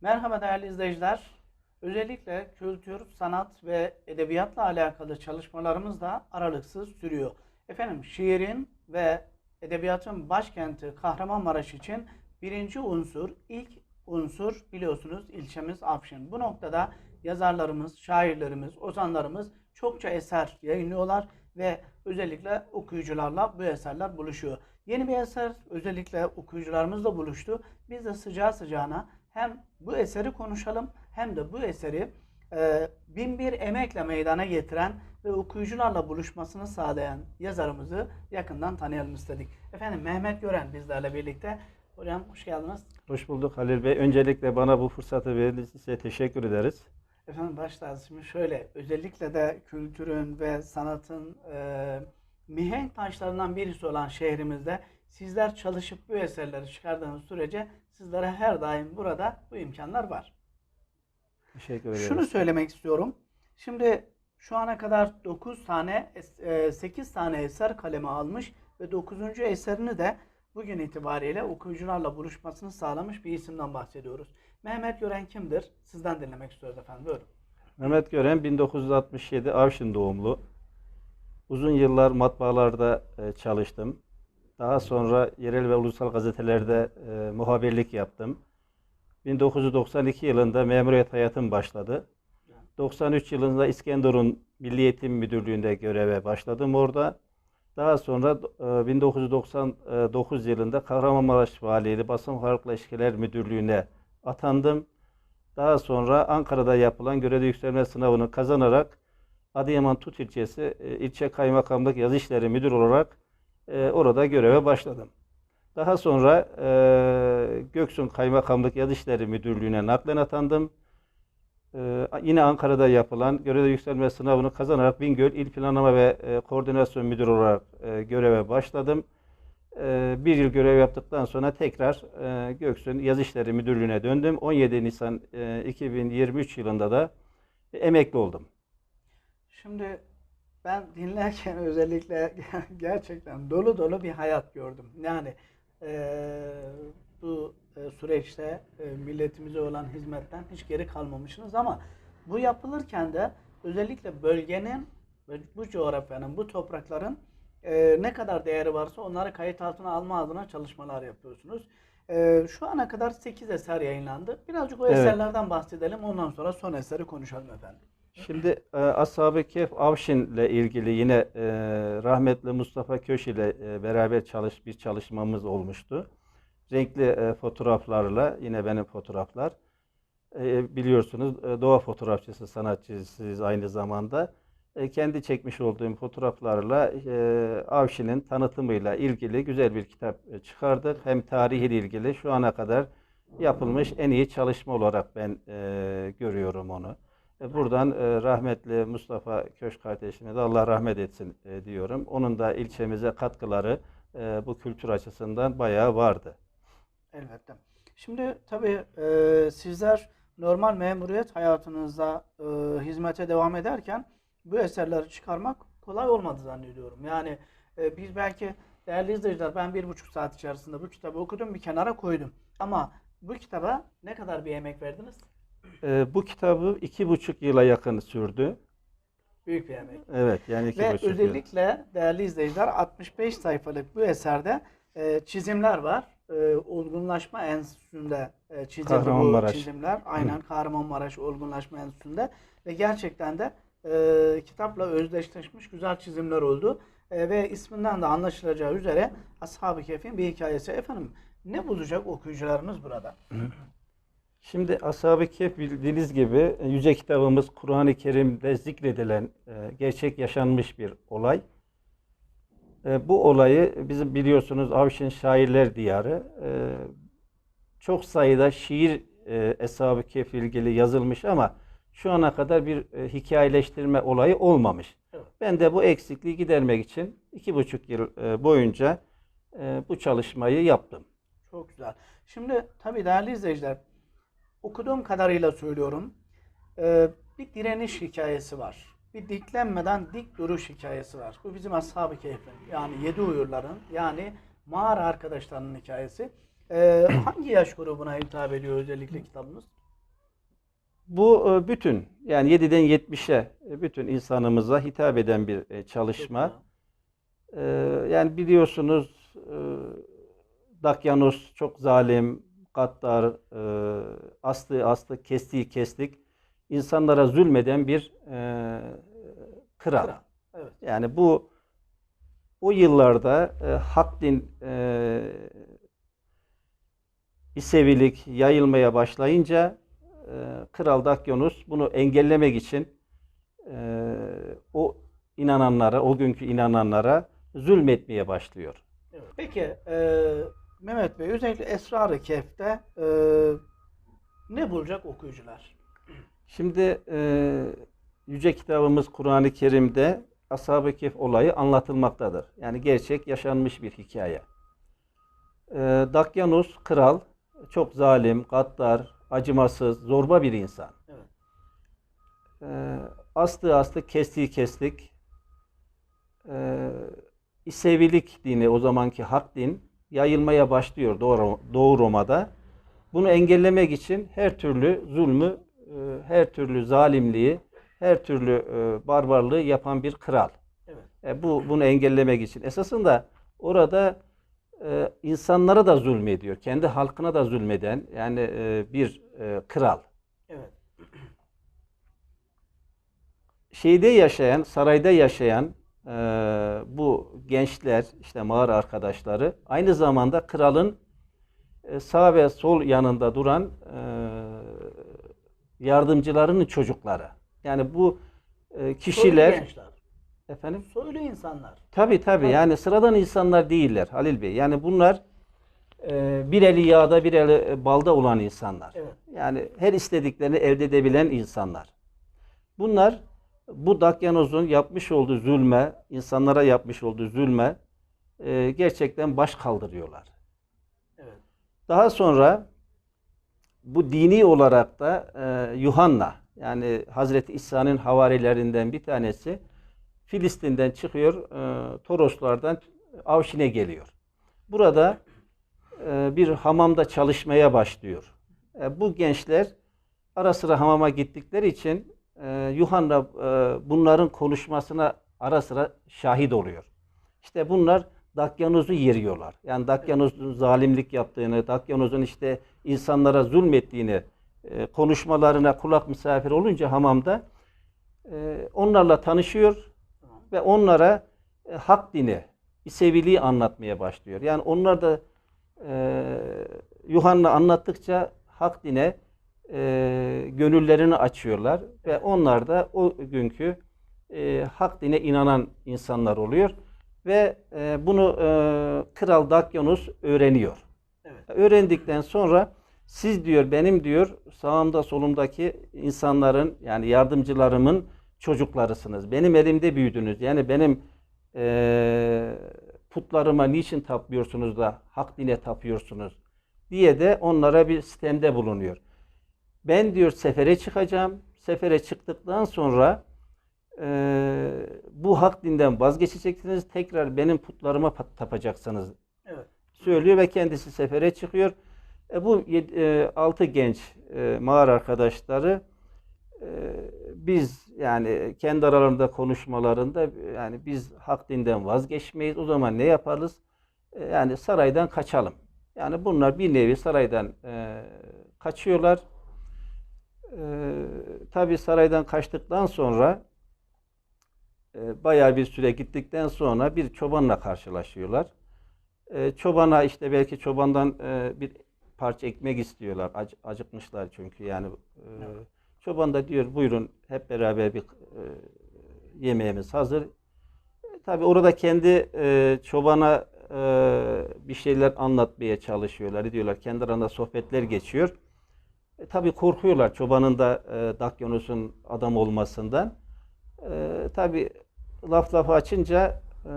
Merhaba değerli izleyiciler. Özellikle kültür, sanat ve edebiyatla alakalı çalışmalarımız da aralıksız sürüyor. Efendim şiirin ve edebiyatın başkenti Kahramanmaraş için birinci unsur, ilk unsur biliyorsunuz ilçemiz Afşin. Bu noktada yazarlarımız, şairlerimiz, ozanlarımız çokça eser yayınlıyorlar ve özellikle okuyucularla bu eserler buluşuyor. Yeni bir eser özellikle okuyucularımızla buluştu. Biz de sıcağı sıcağına hem bu eseri konuşalım hem de bu eseri e, bin bir emekle meydana getiren ve okuyucularla buluşmasını sağlayan yazarımızı yakından tanıyalım istedik. Efendim Mehmet Gören bizlerle birlikte. Hocam hoş geldiniz. Hoş bulduk Halil Bey. Öncelikle bana bu fırsatı verdiğiniz için size teşekkür ederiz. Efendim başta şimdi şöyle özellikle de kültürün ve sanatın e, mihenk taşlarından birisi olan şehrimizde sizler çalışıp bu eserleri çıkardığınız sürece sizlere her daim burada bu imkanlar var. Teşekkür ederiz. Şunu söylemek istiyorum. Şimdi şu ana kadar 9 tane, 8 tane eser kaleme almış ve 9. eserini de bugün itibariyle okuyucularla buluşmasını sağlamış bir isimden bahsediyoruz. Mehmet Gören kimdir? Sizden dinlemek istiyoruz efendim. Buyurun. Mehmet Gören 1967 Avşin doğumlu. Uzun yıllar matbaalarda e, çalıştım. Daha sonra yerel ve ulusal gazetelerde e, muhabirlik yaptım. 1992 yılında memuriyet hayatım başladı. 93 yılında İskenderun Milli Eğitim Müdürlüğü'nde göreve başladım orada. Daha sonra e, 1999 yılında Kahramanmaraş Valiliği Basın Halkla İlişkiler Müdürlüğü'ne atandım. Daha sonra Ankara'da yapılan görevde yükselme sınavını kazanarak Adıyaman Tut ilçesi e, ilçe kaymakamlık yazı işleri müdür olarak e, orada göreve başladım. Daha sonra e, Göksun Kaymakamlık İşleri Müdürlüğü'ne naklen atandım. E, yine Ankara'da yapılan görevde yükselme sınavını kazanarak Bingöl İl Planlama ve e, Koordinasyon Müdürü olarak e, göreve başladım. E, bir yıl görev yaptıktan sonra tekrar e, Göksun Yazı İşleri Müdürlüğü'ne döndüm. 17 Nisan e, 2023 yılında da emekli oldum. Şimdi ben dinlerken özellikle gerçekten dolu dolu bir hayat gördüm. Yani eee, bu e, süreçte e, milletimize olan hizmetten hiç geri kalmamışsınız ama bu yapılırken de özellikle bölgenin ve bu coğrafyanın, bu toprakların e, ne kadar değeri varsa onları kayıt altına alma adına çalışmalar yapıyorsunuz. E, şu ana kadar 8 eser yayınlandı. Birazcık o Evet. eserlerden bahsedelim. Ondan sonra son eseri konuşalım efendim. Şimdi e, Ashab-ı Kehf Avşin'le ilgili yine e, rahmetli Mustafa Köş ile e, beraber çalış bir çalışmamız olmuştu. Renkli e, fotoğraflarla yine benim fotoğraflar. E, biliyorsunuz e, doğa fotoğrafçısı, sanatçısıyız aynı zamanda. E, kendi çekmiş olduğum fotoğraflarla e, Avşin'in tanıtımıyla ilgili güzel bir kitap e, çıkardık. Hem tarihiyle ilgili şu ana kadar yapılmış en iyi çalışma olarak ben e, görüyorum onu. E, Buradan e, rahmetli Mustafa Köş kardeşime de Allah rahmet etsin e, diyorum. Onun da ilçemize katkıları bu kültür açısından bayağı vardı. Elbette. Şimdi tabii sizler normal memuriyet hayatınızda hizmete devam ederken bu eserleri çıkarmak kolay olmadı zannediyorum. Yani biz belki değerli izleyiciler ben bir buçuk saat içerisinde bu kitabı okudum bir kenara koydum. Ama bu kitaba ne kadar bir emek verdiniz? E, bu kitabı iki buçuk yıla yakın sürdü. Büyük bir emek. Evet yani iki Ve buçuk yıl. özellikle değerli izleyiciler 65 sayfalık bu eserde e, çizimler var. E, olgunlaşma Enstitüsü'nde e, çizildi bu çizimler. Aynen Kahramanmaraş Olgunlaşma Enstitüsü'nde. Ve gerçekten de e, kitapla özdeşleşmiş güzel çizimler oldu. E, ve isminden de anlaşılacağı üzere Ashab-ı Kehf'in bir hikayesi. Efendim ne bulacak okuyucularımız burada? Şimdi Ashab-ı Kehf bildiğiniz gibi e, yüce kitabımız Kur'an-ı Kerim'de zikredilen e, gerçek yaşanmış bir olay. E, bu olayı bizim biliyorsunuz Avşin Şairler Diyarı çok sayıda şiir e, Ashab-ı Kehf ilgili yazılmış ama şu ana kadar bir hikayeleştirme olayı olmamış. Ben de bu eksikliği gidermek için iki buçuk yıl boyunca bu çalışmayı yaptım. Çok güzel. Şimdi tabii değerli izleyiciler okuduğum kadarıyla söylüyorum. Ee, bir direniş hikayesi var. Bir diklenmeden dik duruş hikayesi var. Bu bizim Ashab-ı Kehf'in yani yedi uyurların yani mağara arkadaşlarının hikayesi. Ee, hangi yaş grubuna hitap ediyor özellikle kitabımız? Bu e, bütün yani 7'den 70'e e, bütün insanımıza hitap eden bir e, çalışma. Ee, yani biliyorsunuz e, Dakyanus çok zalim, gaddar, e, astı astı, kestiği kestik. insanlara zulmeden bir e, kral. Kral, evet. Yani bu o yıllarda e, hak din e, İsevilik yayılmaya başlayınca e, Kral Dakyanus bunu engellemek için e, o inananlara, o günkü inananlara zulmetmeye başlıyor. Peki e, Mehmet Bey özellikle Esrar-ı Kehf'te e, ne bulacak okuyucular? Şimdi e, yüce kitabımız Kur'an-ı Kerim'de Ashab-ı Kehf olayı anlatılmaktadır. Yani gerçek yaşanmış bir hikaye. E, Dakyanus kral çok zalim, gaddar, acımasız, zorba bir insan. Evet. E, astığı astı, kestiği kestik. E, İsevilik dini, o zamanki hak din yayılmaya başlıyor Doğu, Doğu Roma'da. Bunu engellemek için her türlü zulmü, e, her türlü zalimliği, her türlü e, barbarlığı yapan bir kral. Evet. E, bu bunu engellemek için. Esasında orada insanlara da zulmediyor. Kendi halkına da zulmeden yani bir kral. Evet. Şeyde yaşayan, sarayda yaşayan e, bu gençler, işte mağara arkadaşları aynı zamanda kralın e, sağ ve sol yanında duran e, yardımcılarının çocukları. Yani bu e, kişiler Soylu gençler, efendim soylu insanlar. Tabii tabii Tabii. yani sıradan insanlar değiller Halil Bey. Yani bunlar e, bir eli yağda bir eli e, balda olan insanlar. Evet. Yani her istediklerini elde edebilen insanlar. Bunlar bu Dakyanoz'un yapmış olduğu zulme, insanlara yapmış olduğu zulme e, gerçekten baş kaldırıyorlar. Evet. Daha sonra bu dini olarak da e, Yuhanna yani Hazreti İsa'nın havarilerinden bir tanesi Filistin'den çıkıyor, e, Toroslardan Avşin'e geliyor. Burada e, bir hamamda çalışmaya başlıyor. E, bu gençler ara sıra hamama gittikleri için e, Yuhanna e, bunların konuşmasına ara sıra şahit oluyor. İşte bunlar Dakyanoz'u yeriyorlar. Yani Dakyanoz'un zalimlik yaptığını, Dakyanoz'un işte insanlara zulmettiğini e, konuşmalarına kulak misafir olunca hamamda e, onlarla tanışıyor ve onlara e, hak dini, İseviliği anlatmaya başlıyor. Yani onlar da e, Yuhanna anlattıkça hak dine e, gönüllerini açıyorlar ve onlar da o günkü e, hak dine inanan insanlar oluyor ve e, bunu e, Kral Dakyanus öğreniyor. Evet. Öğrendikten sonra siz diyor benim diyor sağımda solumdaki insanların yani yardımcılarımın çocuklarısınız. Benim elimde büyüdünüz. Yani benim eee putlarıma niçin tapıyorsunuz da hak dine tapıyorsunuz diye de onlara bir sistemde bulunuyor. Ben diyor sefere çıkacağım. Sefere çıktıktan sonra eee, bu hak dinden vazgeçeceksiniz. Tekrar benim putlarıma tapacaksınız Evet. söylüyor ve kendisi sefere çıkıyor. E, bu e, altı genç e, mağara arkadaşları e, biz yani kendi aralarında konuşmalarında yani biz hak dinden vazgeçmeyiz. O zaman ne yaparız? E, yani saraydan kaçalım. Yani bunlar bir nevi saraydan e, kaçıyorlar. E, tabii saraydan kaçtıktan sonra e, bayağı bir süre gittikten sonra bir çobanla karşılaşıyorlar. E, çobana işte belki çobandan e, bir parça ekmek istiyorlar. Ac- acıkmışlar çünkü yani. e, Evet. Çoban da diyor buyurun hep beraber bir e, yemeğimiz hazır. E, tabii orada kendi e, çobana e, bir şeyler anlatmaya çalışıyorlar. Diyorlar kendi arasında sohbetler geçiyor. E, tabii korkuyorlar çobanın da e, Dakyanus'un adam olmasından. E, tabii laf lafı açınca e,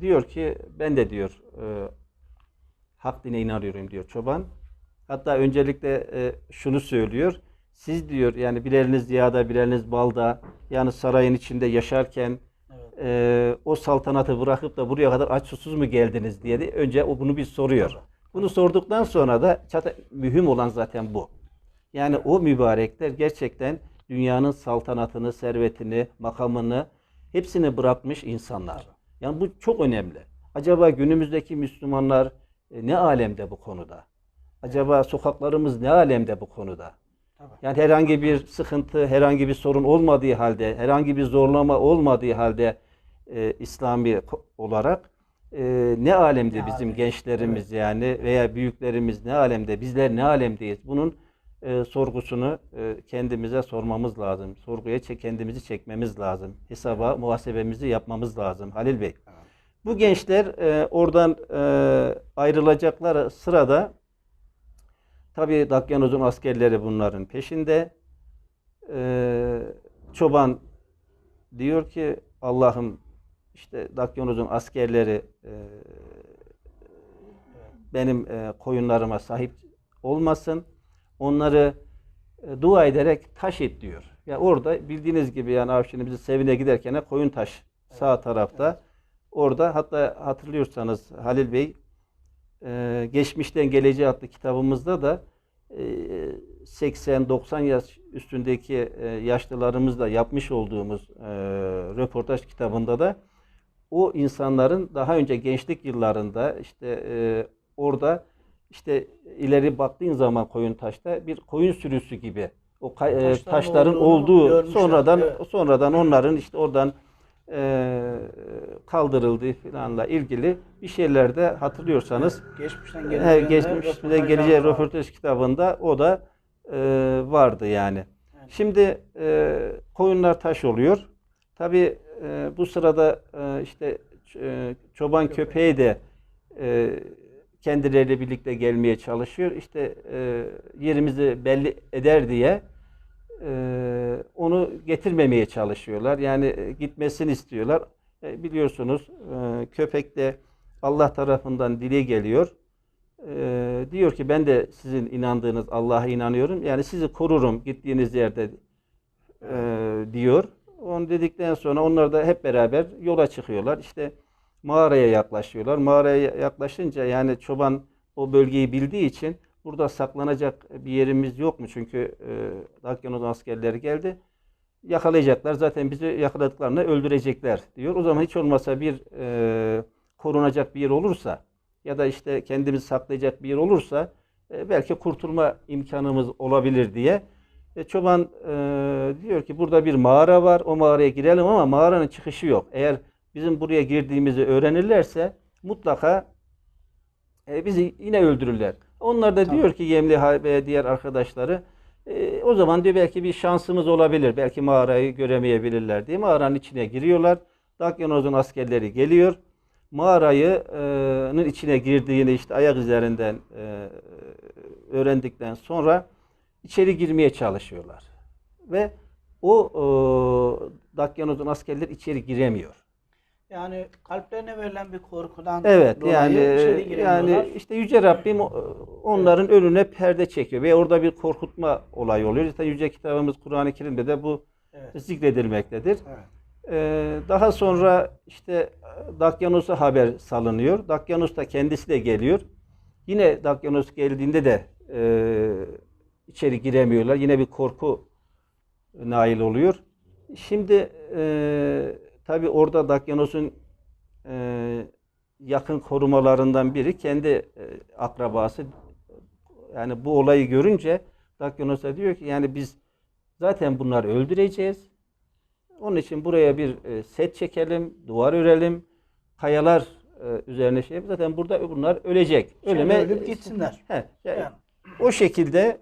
diyor ki ben de diyor e, hak dine inanıyorum diyor çoban. Hatta öncelikle e, şunu söylüyor. Siz diyor yani bir eliniz yağda bir eliniz balda yani sarayın içinde yaşarken Evet. e, o saltanatı bırakıp da buraya kadar aç susuz mu geldiniz diye de önce o bunu bir soruyor. Bunu sorduktan sonra da zaten mühim olan zaten bu. Yani o mübarekler gerçekten dünyanın saltanatını, servetini, makamını hepsini bırakmış insanlar. Yani bu çok önemli. Acaba günümüzdeki Müslümanlar e, ne alemde bu konuda? Acaba sokaklarımız ne alemde bu konuda? Yani herhangi bir sıkıntı, herhangi bir sorun olmadığı halde, herhangi bir zorlama olmadığı halde e, İslami olarak e, ne alemde Ne bizim alemde, gençlerimiz yani veya büyüklerimiz ne alemde, bizler ne alemdeyiz? Bunun e, sorgusunu e, kendimize sormamız lazım. Sorguya çek, kendimizi çekmemiz lazım. Hesaba, muhasebemizi yapmamız lazım Halil Bey. Bu gençler e, oradan e, ayrılacaklar sırada tabii Dakyanoz'un askerleri bunların peşinde. E, çoban diyor ki Allah'ım işte Dakyanoz'un askerleri e, benim e, koyunlarıma sahip olmasın. Onları e, dua ederek taş et diyor. Ya orada bildiğiniz gibi yani Avşin'in bizi Sevin'e giderken koyun taş sağ tarafta. Orada hatta hatırlıyorsanız Halil Bey e, Geçmişten Geleceğe adlı kitabımızda da e, 80-90 yaş üstündeki e, yaşlılarımızla yapmış olduğumuz e, röportaj kitabında da o insanların daha önce gençlik yıllarında işte e, orada işte ileri baktığın zaman koyun taşta bir koyun sürüsü gibi o e, Taşların taşların olduğu görmüşler, sonradan evet. sonradan onların işte oradan e, kaldırıldığı falanla ilgili bir şeyler de hatırlıyorsanız Geçmişten he, geleceğe geçmişten geleceğe röportaj kitabında o da e, vardı yani. Evet. Şimdi e, koyunlar taş oluyor. Tabi bu sırada e, işte e, çoban Köpeği. köpeği de e, kendileriyle birlikte gelmeye çalışıyor. İşte e, yerimizi belli eder diye e, onu getirmemeye çalışıyorlar. Yani e, gitmesini istiyorlar. E, biliyorsunuz e, köpek de Allah tarafından dile geliyor. E, diyor ki ben de sizin inandığınız Allah'a inanıyorum. Yani sizi korurum gittiğiniz yerde e, diyor. Onu dedikten sonra onlar da hep beraber yola çıkıyorlar. İşte mağaraya yaklaşıyorlar. Mağaraya yaklaşınca yani çoban o bölgeyi bildiği için burada saklanacak bir yerimiz yok mu? Çünkü e, Dakyanoz'un askerleri geldi. Yakalayacaklar. Zaten bizi yakaladıklarında öldürecekler diyor. O zaman hiç olmasa bir e, korunacak bir yer olursa ya da işte kendimizi saklayacak bir yer olursa e, belki kurtulma imkanımız olabilir diye. E, çoban e, diyor ki burada bir mağara var. O mağaraya girelim ama mağaranın çıkışı yok. Eğer bizim buraya girdiğimizi öğrenirlerse mutlaka e, bizi yine öldürürler. Onlar da Tamam. diyor ki Yemli ve diğer arkadaşları e, o zaman diyor belki bir şansımız olabilir. Belki mağarayı göremeyebilirler diye mağaranın içine giriyorlar. Dakyanoz'un askerleri geliyor. Mağarayı'nın içine girdiğini işte ayak üzerinden e, öğrendikten sonra içeri girmeye çalışıyorlar. Ve o e, Dakyanoz'un askerleri içeri giremiyor. Yani kalplerine verilen bir korkudan Evet dolayı yani yani işte yüce Rabbim onların önüne perde çekiyor ve orada bir korkutma olayı oluyor. İşte yüce kitabımız Kur'an-ı Kerim'de de bu Evet. zikredilmektedir. Evet. Ee, daha sonra işte Dakyanus'a haber salınıyor. Dakyanus da kendisi de geliyor. Yine Dakyanus geldiğinde de e, içeri giremiyorlar. Yine bir korku nail oluyor. Şimdi e, tabi orada Dakyanus'un e, yakın korumalarından biri kendi e, akrabası. Yani bu olayı görünce Dakyanus'a diyor ki yani biz zaten bunları öldüreceğiz. Onun için buraya bir e, set çekelim, duvar örelim, kayalar e, üzerine şey. Zaten burada bunlar ölecek. Şimdi Öleme ölüp gitsinler. He, ya- Yani. o şekilde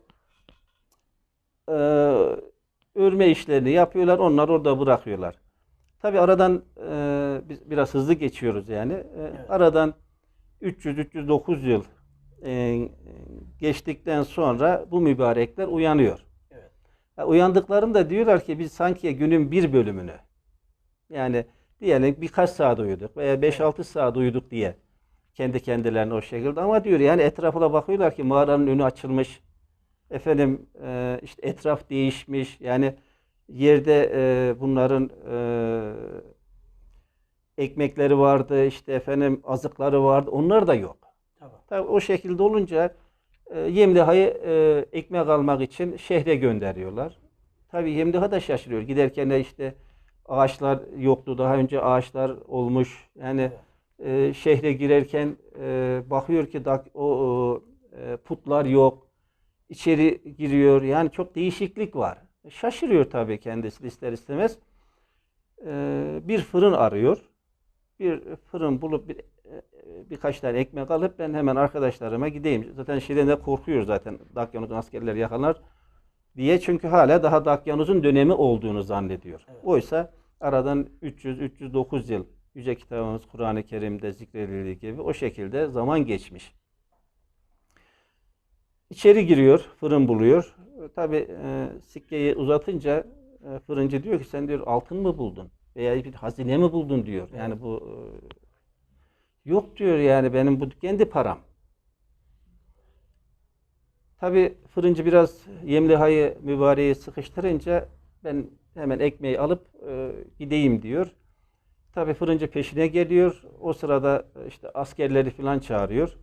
e, örme işlerini yapıyorlar. Onlar orada bırakıyorlar. Tabi aradan e, biz biraz hızlı geçiyoruz yani. E, Aradan 300-309 yıl e, geçtikten sonra bu mübarekler uyanıyor. Evet. Ya uyandıklarında diyorlar ki biz sanki günün bir bölümünü yani diyelim birkaç saat uyuduk veya 5-6 saat uyuduk diye kendi kendilerine o şekilde ama diyor yani etrafına bakıyorlar ki mağaranın önü açılmış efendim e, işte etraf değişmiş yani yerde e, bunların e, ekmekleri vardı işte efendim azıkları vardı onlar da yok. Tamam. Tabii o şekilde olunca E, Yemliha'yı e, ekmek almak için şehre gönderiyorlar. Tabii Yemliha da şaşırıyor. Giderken de işte ağaçlar yoktu. Daha önce ağaçlar olmuş. Yani e, şehre girerken e, bakıyor ki dak, o, o, e, putlar yok. İçeri giriyor. Yani çok değişiklik var. Şaşırıyor tabii kendisi ister istemez. E, bir fırın arıyor. Bir fırın bulup bir e, birkaç tane ekmek alıp ben hemen arkadaşlarıma gideyim. Zaten şeyden de korkuyor zaten Dakyanuz'un askerler yakalar diye. Çünkü hala daha Dakyanuz'un dönemi olduğunu zannediyor. Evet. Oysa aradan 300-309 yıl Yüce kitabımız Kur'an-ı Kerim'de zikredildiği gibi o şekilde zaman geçmiş. İçeri giriyor, fırın buluyor. Tabi e, sikkeyi uzatınca e, fırıncı diyor ki sen diyor altın mı buldun? Veya bir hazine mi buldun diyor. Yani bu e, yok diyor yani benim bu kendi param. Tabi fırıncı biraz yemlihayı mübareği sıkıştırınca ben hemen ekmeği alıp e, gideyim diyor. Tabi fırıncı peşine geliyor. O sırada e, işte askerleri falan çağırıyor.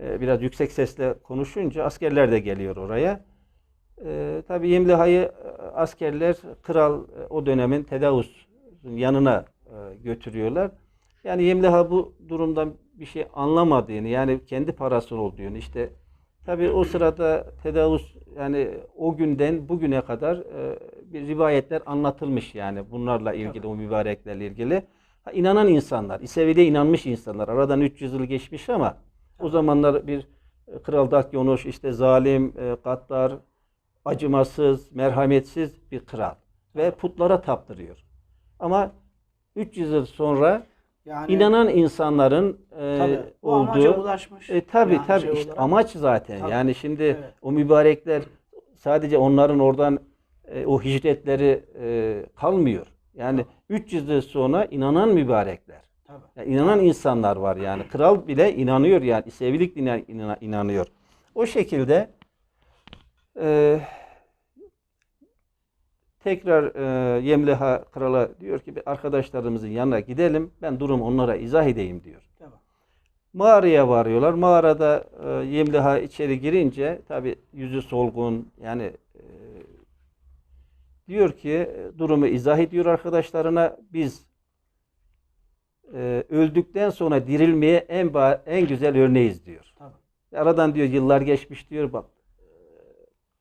E, biraz yüksek sesle konuşunca askerler de geliyor oraya. E, tabii Yemliha'yı askerler kral e, o dönemin Tedavus'un yanına e, götürüyorlar. Yani Yemliha bu durumdan bir şey anlamadığını yani kendi parası olduğunu işte tabii o sırada Tedavus yani o günden bugüne kadar e, bir rivayetler anlatılmış yani bunlarla ilgili o mübareklerle ilgili. Ha, inanan insanlar, İsevi'de inanmış insanlar. Aradan 300 yıl geçmiş ama o zamanlar bir e, Kral Dakyonuş işte zalim, e, gaddar, acımasız, merhametsiz bir kral ve putlara taptırıyor. Ama 300 yıl sonra Yani inanan insanların e, tabii, olduğu ulaşmış. e, tabii yani tabii şey işte olarak. amaç zaten. Tabii. Yani şimdi Evet. o mübarekler sadece onların oradan e, o hicretleri e, kalmıyor. Yani 300 yıl sonra inanan mübarekler. Yani inanan insanlar var yani. Kral bile inanıyor yani. Sevilik dine inanıyor. O şekilde e, tekrar e, Yemliha krala diyor ki arkadaşlarımızın yanına gidelim. Ben durumu onlara izah edeyim diyor. Mağaraya varıyorlar. Mağarada e, Yemliha içeri girince tabi yüzü solgun yani e, diyor ki durumu izah ediyor arkadaşlarına. Biz e, öldükten sonra dirilmeye en en güzel örneğiz diyor. Tabii. Aradan diyor yıllar geçmiş diyor bak. e,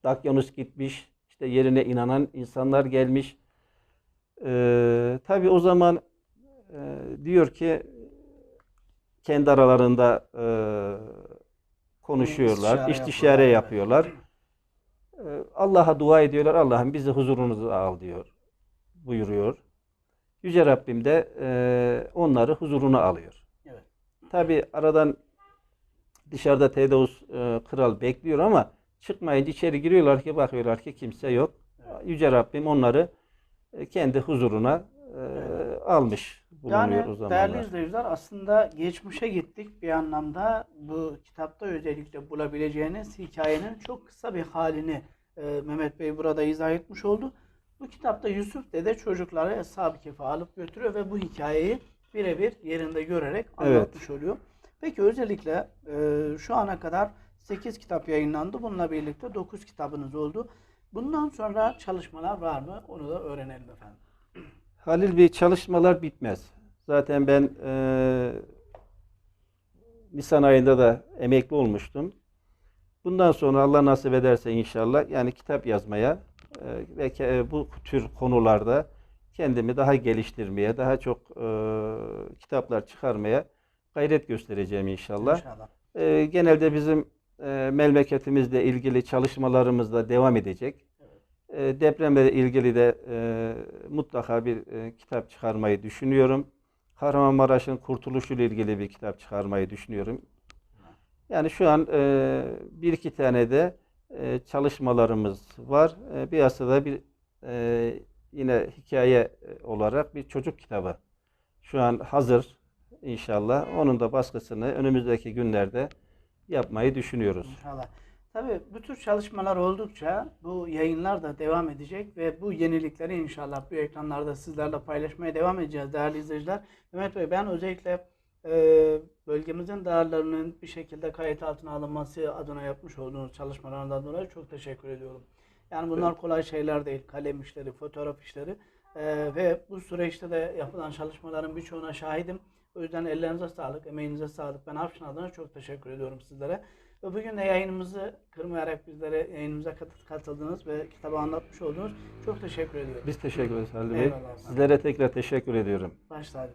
Dakyanus gitmiş. işte yerine inanan insanlar gelmiş. E, tabi o zaman e, diyor ki kendi aralarında e, konuşuyorlar, İstişare istişare yapıyorlar, yapıyorlar. E, Allah'a dua ediyorlar. Allah'ım bizi huzurunuza al diyor. Buyuruyor. Yüce Rabbim de e, onları huzuruna alıyor. Evet. Tabi aradan dışarıda Tedavus e, kral bekliyor ama çıkmayınca içeri giriyorlar ki bakıyorlar ki kimse yok. Yüce Rabbim onları e, kendi huzuruna e, almış bulunuyor Yani o zamanlar. değerli izleyiciler aslında geçmişe gittik bir anlamda bu kitapta özellikle bulabileceğiniz hikayenin çok kısa bir halini e, Mehmet Bey burada izah etmiş oldu. Bu kitapta Yusuf dede çocukları Eshab-ı Kehf'e alıp götürüyor ve bu hikayeyi birebir yerinde görerek Evet. anlatmış oluyor. Peki özellikle e, şu ana kadar 8 kitap yayınlandı. Bununla birlikte 9 kitabınız oldu. Bundan sonra çalışmalar var mı? Onu da öğrenelim efendim. Halil Bey çalışmalar bitmez. Zaten ben e, Nisan ayında da emekli olmuştum. Bundan sonra Allah nasip ederse inşallah yani kitap yazmaya ve ke- e, bu tür konularda kendimi daha geliştirmeye, daha çok e, kitaplar çıkarmaya gayret göstereceğim inşallah. İnşallah. E, genelde bizim e, memleketimizle ilgili çalışmalarımız da devam edecek. E, depremle ilgili de e, mutlaka bir e, kitap çıkarmayı düşünüyorum. Kahramanmaraş'ın kurtuluşuyla ilgili bir kitap çıkarmayı düşünüyorum. Yani şu an e, bir iki tane de e, çalışmalarımız var. E, biraz da bir e, yine hikaye e, olarak bir çocuk kitabı. Şu an hazır inşallah. Onun da baskısını önümüzdeki günlerde yapmayı düşünüyoruz. İnşallah. Tabii bu tür çalışmalar oldukça bu yayınlar da devam edecek ve bu yenilikleri inşallah bu ekranlarda sizlerle paylaşmaya devam edeceğiz değerli izleyiciler. Mehmet Bey ben özellikle e, bölgemizin değerlerinin bir şekilde kayıt altına alınması adına yapmış olduğunuz çalışmalarından dolayı çok teşekkür ediyorum. Yani bunlar kolay şeyler değil. Kalem işleri, fotoğraf işleri E, ve bu süreçte de yapılan çalışmaların birçoğuna şahidim. O yüzden ellerinize sağlık, emeğinize sağlık. Ben Afşin adına çok teşekkür ediyorum sizlere. Ve bugün de yayınımızı kırmayarak bizlere yayınımıza kat- katıldınız ve kitabı anlatmış oldunuz. Çok teşekkür ediyorum. Biz teşekkür ederiz Halil Bey. Eyvallah. Sizlere tekrar teşekkür ediyorum. Başladı.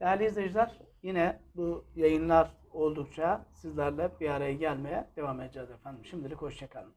Değerli izleyiciler yine bu yayınlar oldukça sizlerle bir araya gelmeye devam edeceğiz efendim. Şimdilik hoşçakalın.